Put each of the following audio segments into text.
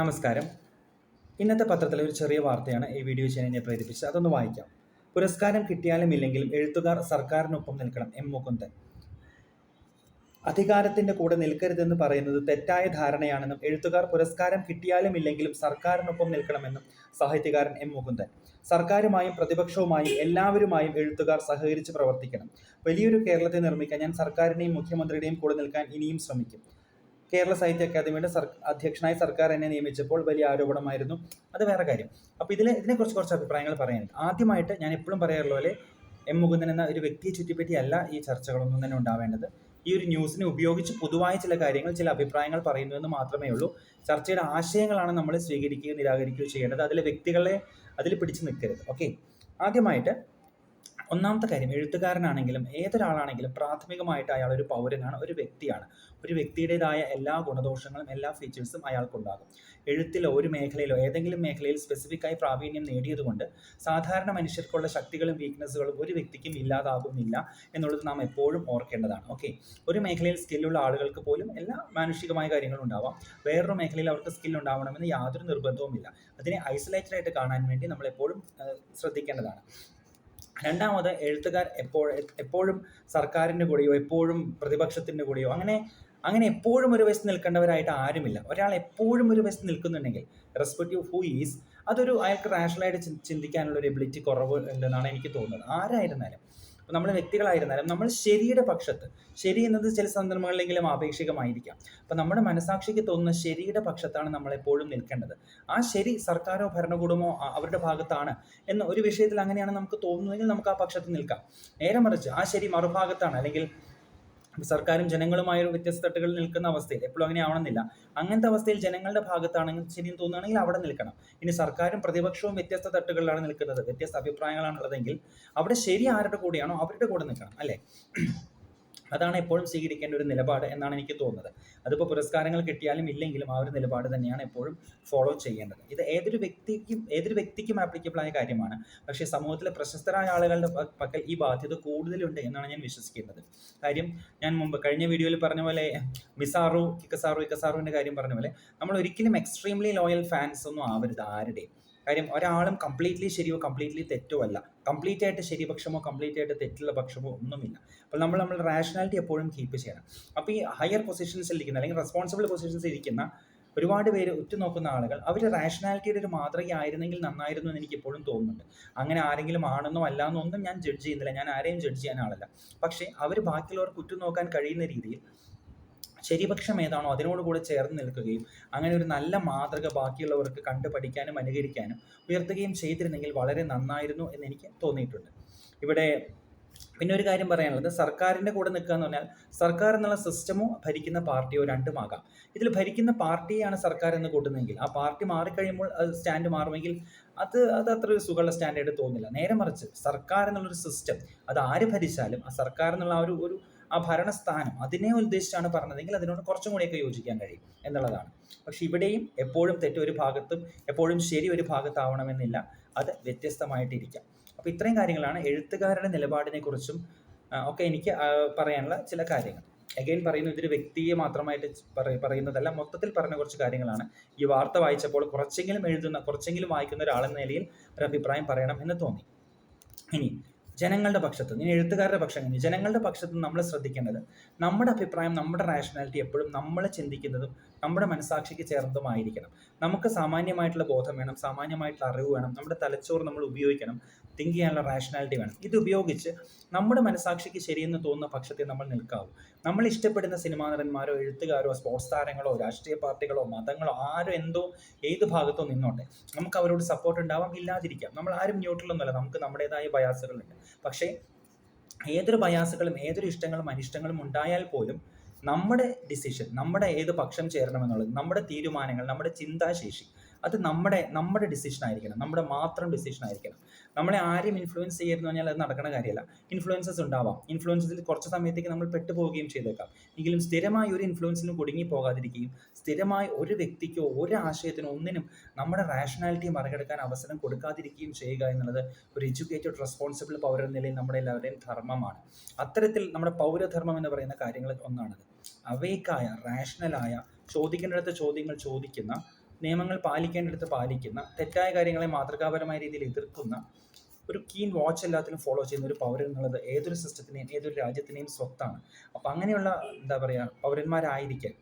നമസ്കാരം. ഇന്നത്തെ പത്രത്തിലെ ഒരു ചെറിയ വാർത്തയാണ് ഈ വീഡിയോ ചെയ്യാൻ എന്നെ പ്രേരിപ്പിച്ചത്. അതൊന്ന് വായിക്കാം. പുരസ്കാരം കിട്ടിയാലും ഇല്ലെങ്കിലും എഴുത്തുകാർ സർക്കാരിനൊപ്പം നിൽക്കണം എം മുകുന്ദൻ. അധികാരത്തിന്റെ കൂടെ നിൽക്കരുതെന്ന് പറയുന്നത് തെറ്റായ ധാരണയാണെന്നും എഴുത്തുകാർ പുരസ്കാരം കിട്ടിയാലും ഇല്ലെങ്കിലും സർക്കാരിനൊപ്പം നിൽക്കണമെന്നും സാഹിത്യകാരൻ എം മുകുന്ദൻ. സർക്കാരുമായും പ്രതിപക്ഷവുമായും എല്ലാവരുമായും എഴുത്തുകാർ സഹകരിച്ച് പ്രവർത്തിക്കണം. വലിയൊരു കേരളത്തെ നിർമ്മിക്കാൻ ഞാൻ സർക്കാരിനെയും മുഖ്യമന്ത്രിയുടെയും കൂടെ നിൽക്കാൻ ഇനിയും ശ്രമിക്കും. കേരള സാഹിത്യ അക്കാദമിയുടെ അധ്യക്ഷനായി സർക്കാർ എന്നെ നിയമിച്ചപ്പോൾ വലിയ ആരോപണമായിരുന്നു. അത് വേറെ കാര്യം. അപ്പോൾ ഇതിൽ ഇതിനെക്കുറിച്ച് കുറച്ച് അഭിപ്രായങ്ങൾ പറയാനുണ്ട്. ആദ്യമായിട്ട് ഞാൻ എപ്പോഴും പറയാറുള്ള പോലെ എം മുകുന്ദൻ എന്ന ഒരു വ്യക്തിയെ ചുറ്റിപ്പറ്റിയല്ല ഈ ചർച്ചകളൊന്നും തന്നെ ഉണ്ടാവേണ്ടത്. ഈ ഒരു ന്യൂസിനെ ഉപയോഗിച്ച് പൊതുവായ ചില കാര്യങ്ങൾ ചില അഭിപ്രായങ്ങൾ പറയുന്നു എന്ന് മാത്രമേ ഉള്ളൂ. ചർച്ചയുടെ ആശയങ്ങളാണ് നമ്മൾ സ്വീകരിക്കുകയോ നിരാകരിക്കുകയോ ചെയ്യേണ്ടത്. അതിലെ വ്യക്തികളെ അതിൽ പിടിച്ചു നിൽക്കരുത്. ഓക്കെ? ആദ്യമായിട്ട് ഒന്നാമത്തെ കാര്യം എഴുത്തുകാരനാണെങ്കിലും ഏതൊരാളാണെങ്കിലും പ്രാഥമികമായിട്ട് അയാൾ ഒരു പൗരനാണ് ഒരു വ്യക്തിയാണ്. ഒരു വ്യക്തിയുടേതായ എല്ലാ ഗുണദോഷങ്ങളും എല്ലാ ഫീച്ചേഴ്സും അയാൾക്കുണ്ടാകും. എഴുത്തിലോ ഒരു മേഖലയിലോ ഏതെങ്കിലും മേഖലയിൽ സ്പെസിഫിക്കായി പ്രാവീണ്യം നേടിയതുകൊണ്ട് സാധാരണ മനുഷ്യർക്കുള്ള ശക്തികളും വീക്ക്നസ്സുകളും ഒരു വ്യക്തിക്കും ഇല്ലാതാകുന്നില്ല എന്നുള്ളത് നാം എപ്പോഴും ഓർക്കേണ്ടതാണ്. ഓക്കെ ഒരു മേഖലയിൽ സ്കില്ലുള്ള ആളുകൾക്ക് പോലും എല്ലാ മാനുഷികമായ കാര്യങ്ങളും ഉണ്ടാവാം. വേറൊരു മേഖലയിൽ അവർക്ക് സ്കിൽ ഉണ്ടാവണമെന്ന് യാതൊരു നിർബന്ധവുമില്ല. അതിനെ ഐസൊലേറ്റഡ് ആയിട്ട് കാണാൻ വേണ്ടി നമ്മൾ എപ്പോഴും ശ്രദ്ധിക്കേണ്ടതാണ്. രണ്ടാമത് എഴുത്തുകാർ എപ്പോൾ എപ്പോഴും സർക്കാരിന്റെ കൂടെയോ എപ്പോഴും പ്രതിപക്ഷത്തിന്റെ കൂടെയോ അങ്ങനെ അങ്ങനെ എപ്പോഴും ഒരു വശത്ത് നിൽക്കേണ്ടവരായിട്ട് ആരുമില്ല. ഒരാൾ എപ്പോഴും ഒരു വശത്ത് നിൽക്കുന്നുണ്ടെങ്കിൽ റെസ്പെക്റ്റീവ് ഹൂ ഈസ് അതൊരു അയാൾക്ക് റാഷണലായിട്ട് ചിന്തിക്കാനുള്ള ഒരു എബിലിറ്റി കുറവ് ഉണ്ടെന്നാണ് എനിക്ക് തോന്നുന്നത്. ആരായിരുന്നാലും. ഇപ്പോൾ നമ്മൾ വ്യക്തികളായിരുന്നാലും നമ്മൾ ശരിയുടെ പക്ഷത്ത് ശരി എന്നത് ചില സന്ദർഭങ്ങളിലെങ്കിലും ആപേക്ഷികമായിരിക്കാം. അപ്പം നമ്മുടെ മനസാക്ഷിക്ക് തോന്നുന്ന ശരിയുടെ പക്ഷത്താണ് നമ്മൾ എപ്പോഴും നിൽക്കേണ്ടത്. ആ ശരി സർക്കാരോ ഭരണകൂടമോ അവരുടെ ഭാഗത്താണ് എന്ന ഒരു വിഷയത്തിൽ അങ്ങനെയാണ് നമുക്ക് തോന്നുന്നതെങ്കിൽ നമുക്ക് ആ പക്ഷത്ത് നിൽക്കാം. നേരെ മറിച്ച് ആ ശരി മറുഭാഗത്താണ് അല്ലെങ്കിൽ സർക്കാരും ജനങ്ങളുമായ ഒരു വ്യത്യസ്ത തട്ടുകളിൽ നിൽക്കുന്ന അവസ്ഥയിൽ എപ്പോഴും അങ്ങനെ ആവണമെന്നില്ല. അങ്ങനത്തെ അവസ്ഥയിൽ ജനങ്ങളുടെ ഭാഗത്താണെങ്കിൽ ശരിയും തോന്നുകയാണെങ്കിൽ അവിടെ നിൽക്കണം. ഇനി സർക്കാരും പ്രതിപക്ഷവും വ്യത്യസ്ത തട്ടുകളിലാണ് നിൽക്കുന്നത്. വ്യത്യസ്ത അഭിപ്രായങ്ങളാണുള്ളതെങ്കിൽ അവിടെ ശരി ആരുടെ കൂടെയാണോ അവരുടെ കൂടെ നിൽക്കണം അല്ലേ? അതാണ് എപ്പോഴും സ്വീകരിക്കേണ്ട ഒരു നിലപാട് എന്നാണ് എനിക്ക് തോന്നുന്നത്. അതിപ്പോൾ പുരസ്കാരങ്ങൾ കിട്ടിയാലും ഇല്ലെങ്കിലും ആ ഒരു നിലപാട് തന്നെയാണ് എപ്പോഴും ഫോളോ ചെയ്യേണ്ടത്. ഇത് ഏതൊരു വ്യക്തിക്കും ഏതൊരു വ്യക്തിക്കും ആപ്ലിക്കബിൾ ആയ കാര്യമാണ്. പക്ഷേ സമൂഹത്തിലെ പ്രശസ്തരായ ആളുകളുടെ പക്കൽ ഈ ബാധ്യത കൂടുതലുണ്ട് എന്നാണ് ഞാൻ വിശ്വസിക്കുന്നത് കാര്യം ഞാൻ മുമ്പ് കഴിഞ്ഞ വീഡിയോയിൽ പറഞ്ഞ പോലെ മിസാറു കിക്കസാറു ഇക്കസാറുവിന്റെ കാര്യം പറഞ്ഞ പോലെ നമ്മൾ ഒരിക്കലും എക്സ്ട്രീംലി ലോയൽ ഫാൻസ് ഒന്നും ആവരുത് ആരുടെയും. കാര്യം ഒരാളും കംപ്ലീറ്റ്ലി ശരിയോ കംപ്ലീറ്റ്ലി തെറ്റോ അല്ല. കംപ്ലീറ്റ് ആയിട്ട് ശരിപക്ഷമോ കംപ്ലീറ്റ് ആയിട്ട് തെറ്റുള്ള പക്ഷമോ ഒന്നുമില്ല. അപ്പോൾ നമ്മൾ നമ്മൾ റാഷണാലിറ്റി എപ്പോഴും കീപ്പ് ചെയ്യണം. അപ്പോൾ ഈ ഹയർ പൊസിഷൻസിൽ ഇരിക്കുന്ന അല്ലെങ്കിൽ റെസ്പോൺസിബിൾ പൊസിഷൻസിൽ ഇരിക്കുന്ന ഒരുപാട് പേര് ഉറ്റുനോക്കുന്ന ആളുകൾ അവർ റാഷണാലിറ്റിയുടെ ഒരു മാതൃകയായിരുന്നെങ്കിൽ നന്നായിരുന്നു എന്ന് എനിക്ക് ഇപ്പോഴും തോന്നുന്നുണ്ട്. അങ്ങനെ ആരെങ്കിലും ആണെന്നോ അല്ലാന്നോ ഒന്നും ഞാൻ ജഡ്ജ് ചെയ്യുന്നില്ല. ഞാൻ ആരെയും ജഡ്ജ് ചെയ്യാൻ ആളല്ല. പക്ഷേ അവർ ബാക്കിയുള്ളവർക്ക് ഉറ്റുനോക്കാൻ കഴിയുന്ന രീതിയിൽ ശരിപക്ഷം ഏതാണോ അതിനോട് കൂടെ ചേർന്ന് നിൽക്കുകയും അങ്ങനെ ഒരു നല്ല മാതൃക ബാക്കിയുള്ളവർക്ക് കണ്ടു പഠിക്കാനും അനുകരിക്കാനും ഉയർത്തുകയും ചെയ്തിരുന്നെങ്കിൽ വളരെ നന്നായിരുന്നു എന്ന് എനിക്ക് തോന്നിയിട്ടുണ്ട്. ഇവിടെ പിന്നെ ഒരു കാര്യം പറയാനുള്ളത്. സർക്കാരിന്റെ കൂടെ നിൽക്കുക എന്ന് പറഞ്ഞാൽ സർക്കാർ എന്നുള്ള സിസ്റ്റമോ ഭരിക്കുന്ന പാർട്ടിയോ രണ്ടുമാകാം ഇതിൽ ഭരിക്കുന്ന പാർട്ടിയാണ് സർക്കാർ എന്ന് കൂട്ടുന്നതെങ്കിൽ ആ പാർട്ടി മാറിക്കഴിയുമ്പോൾ സ്റ്റാൻഡ് മാറുമെങ്കിൽ അത് അത് അത്ര ഒരു സുഖമുള്ള സ്റ്റാൻഡേർഡ് തോന്നില്ല. നേരെ മറിച്ച് സർക്കാർ എന്നുള്ളൊരു സിസ്റ്റം അത് ആര് ഭരിച്ചാലും ആ സർക്കാർ എന്നുള്ള ആ ഒരു ഒരു ആ ഭരണസ്ഥാനം അതിനെ ഉദ്ദേശിച്ചാണ് പറഞ്ഞതെങ്കിൽ അതിനോട് കുറച്ചും കൂടിയൊക്കെ യോജിക്കാൻ കഴിയും എന്നുള്ളതാണ്. പക്ഷെ ഇവിടെയും എപ്പോഴും തെറ്റ് ഒരു ഭാഗത്തും എപ്പോഴും ശരി ഒരു ഭാഗത്താവണമെന്നില്ല. അത് വ്യത്യസ്തമായിട്ടിരിക്കാം. അപ്പോൾ ഇത്രയും കാര്യങ്ങളാണ് എഴുത്തുകാരുടെ നിലപാടിനെ കുറിച്ചും ഒക്കെ എനിക്ക് പറയാനുള്ള ചില കാര്യങ്ങൾ. അഗൈൻ പറയുന്നു ഇതൊരു വ്യക്തിയെ മാത്രമായിട്ട് പറ- പറയുന്നതല്ല. മൊത്തത്തിൽ പറഞ്ഞ കുറച്ച് കാര്യങ്ങളാണ്. ഈ വാർത്ത വായിച്ചപ്പോൾ കുറച്ചെങ്കിലും എഴുതുന്ന കുറച്ചെങ്കിലും വായിക്കുന്ന ഒരാളെന്ന നിലയിൽ ഒരു അഭിപ്രായം പറയണം എന്ന് തോന്നി. ഇനി ജനങ്ങളുടെ പക്ഷത്ത് ഇനി എഴുത്തുകാരുടെ പക്ഷം ജനങ്ങളുടെ പക്ഷത്ത് നമ്മൾ ശ്രദ്ധിക്കേണ്ടത് നമ്മുടെ അഭിപ്രായം നമ്മുടെ റാഷണാലിറ്റി എപ്പോഴും നമ്മൾ ചിന്തിക്കുന്നതും നമ്മുടെ മനസാക്ഷിക്ക് ചേർന്നതുമായിരിക്കണം. നമുക്ക് സാമാന്യമായിട്ടുള്ള ബോധം വേണം സാമാന്യമായിട്ടുള്ള അറിവ് വേണം നമ്മുടെ തലച്ചോറ് നമ്മൾ ഉപയോഗിക്കണം തിങ്ക് ചെയ്യാനുള്ള റാഷണാലിറ്റി വേണം. ഇത് ഉപയോഗിച്ച് നമ്മുടെ മനസാക്ഷിക്ക് ശരിയെന്ന് തോന്നുന്ന പക്ഷത്തെ നമ്മൾ നിൽക്കാവൂ. നമ്മൾ ഇഷ്ടപ്പെടുന്ന സിനിമാ നടന്മാരോ എഴുത്തുകാരോ സ്പോർട്സ് താരങ്ങളോ രാഷ്ട്രീയ പാർട്ടികളോ മതങ്ങളോ ആരോ എന്തോ ഏത് ഭാഗത്തോ നിന്നോട്ടെ നമുക്ക് അവരോട് സപ്പോർട്ട് ഉണ്ടാവാം ഇല്ലാതിരിക്കാം. നമ്മൾ ആരും ന്യൂട്രലൊന്നുമല്ല നമുക്ക് നമ്മുടേതായ ബയാസുകളുണ്ട് പക്ഷേ ഏതൊരു ബയാസുകളും ഏതൊരു ഇഷ്ടങ്ങളും അനിഷ്ടങ്ങളും ഉണ്ടായാൽ പോലും നമ്മുടെ ഡിസിഷൻ നമ്മുടെ ഏത് പക്ഷം ചേരണമെന്നുള്ളത് നമ്മുടെ തീരുമാനങ്ങൾ നമ്മുടെ ചിന്താശേഷി അത് നമ്മുടെ നമ്മുടെ ഡിസിഷൻ ആയിരിക്കണം നമ്മുടെ മാത്രം ഡിസിഷൻ ആയിരിക്കണം. നമ്മളെ ആരും ഇൻഫ്ലുവൻസ് ചെയ്യുന്നു പറഞ്ഞാൽ അത് നടക്കുന്ന കാര്യമല്ല. ഇൻഫ്ലുവൻസസ് ഉണ്ടാവാം. ഇൻഫ്ലുവൻസസിൽ കുറച്ച് സമയത്തേക്ക് നമ്മൾ പെട്ടുപോവുകയും ചെയ്തേക്കാം. എങ്കിലും സ്ഥിരമായി ഒരു ഇൻഫ്ലുവൻസിനും കുടുങ്ങി പോകാതിരിക്കുകയും സ്ഥിരമായി ഒരു വ്യക്തിക്കോ ഒരു ആശയത്തിനോ ഒന്നിനും നമ്മുടെ റാഷണാലിറ്റി മറികടക്കാൻ അവസരം കൊടുക്കാതിരിക്കുകയും ചെയ്യുക എന്നുള്ളത് ഒരു എഡ്യൂക്കേറ്റഡ് റെസ്പോൺസിബിൾ പൗര എന്ന നിലയിൽ നമ്മുടെ എല്ലാവരുടെയും ധർമ്മമാണ്. അത്തരത്തിൽ നമ്മുടെ പൗരധർമ്മം എന്ന് പറയുന്ന കാര്യങ്ങൾ ഒന്നാണത്. അവേക്കായ റാഷണലായ ചോദിക്കേണ്ടടുത്ത ചോദ്യങ്ങൾ ചോദിക്കുന്ന നിയമങ്ങൾ പാലിക്കേണ്ടടുത്ത് പാലിക്കുന്ന തെറ്റായ കാര്യങ്ങളെ മാതൃകാപരമായ രീതിയിൽ എതിർക്കുന്ന ഒരു കീൻ വാച്ച് എല്ലാത്തിനും ഫോളോ ചെയ്യുന്ന ഒരു പൗരൻ എന്നുള്ളത് ഏതൊരു സിസ്റ്റത്തിനെയും ഏതൊരു രാജ്യത്തിനെയും സ്വത്താണ്. അപ്പം അങ്ങനെയുള്ള എന്താ പറയുക പൗരന്മാരായിരിക്കാൻ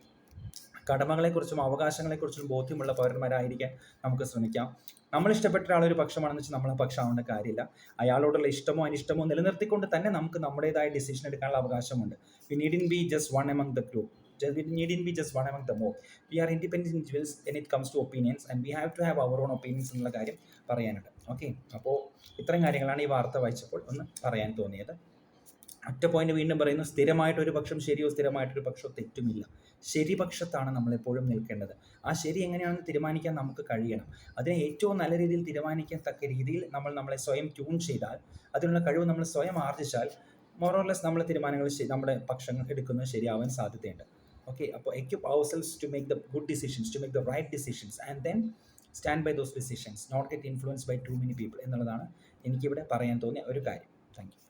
കടമകളെക്കുറിച്ചും അവകാശങ്ങളെക്കുറിച്ചും ബോധ്യമുള്ള പൗരന്മാരായിരിക്കാൻ നമുക്ക് ശ്രമിക്കാം. നമ്മൾ ഇഷ്ടപ്പെട്ട ഒരാളൊരു പക്ഷമാണെന്ന് വെച്ചാൽ നമ്മളെ പക്ഷമാവേണ്ട കാര്യമില്ല. അയാളോടുള്ള ഇഷ്ടമോ അനിഷ്ടമോ നിലനിർത്തിക്കൊണ്ട് തന്നെ നമുക്ക് നമ്മുടേതായ ഡിസിഷൻ എടുക്കാനുള്ള അവകാശമുണ്ട്. We need in be just one among the group we need in be just one among the more we are independent individuals when it comes to opinions and we have to have our own opinions എന്നുള്ള കാര്യം പറയാനുണ്ട്. Okay അപ്പോൾ ഇത്തരം കാര്യങ്ങളാണ് ഈ വാർത്ത വായിച്ചപ്പോൾ ഒന്ന് പറയാൻ തോന്നിയത്. ഒറ്റ പോയിന്റ് വീണ്ടും പറയുന്നു സ്ഥിരമായിട്ട് ഒരു പക്ഷം ശരിയോ സ്ഥിരമായിട്ടൊരു പക്ഷോ തെറ്റുമില്ല. ശരിപക്ഷത്താണ് നമ്മളെപ്പോഴും നിൽക്കേണ്ടത്. ആ ശരി എങ്ങനെയാണെന്ന് തീരുമാനിക്കാൻ നമുക്ക് കഴിയണം. അതിനെ ഏറ്റവും നല്ല രീതിയിൽ തീരുമാനിക്കാൻ തക്ക രീതിയിൽ നമ്മൾ നമ്മളെ സ്വയം ട്യൂൺ ചെയ്താൽ അതിനുള്ള കഴിവ് നമ്മൾ സ്വയം ആർജിച്ചാൽ മോറോർലെസ് നമ്മളെ തീരുമാനങ്ങൾ നമ്മുടെ പക്ഷങ്ങൾ എടുക്കുന്നത് ശരിയാവാൻ സാധ്യതയുണ്ട്. ഓക്കെ അപ്പോൾ equip our to make the good decisions to make the right decisions and then stand by those decisions not get influence by too many people എന്നുള്ളതാണ് എനിക്കിവിടെ പറയാൻ തോന്നിയ ഒരു കാര്യം. Thank you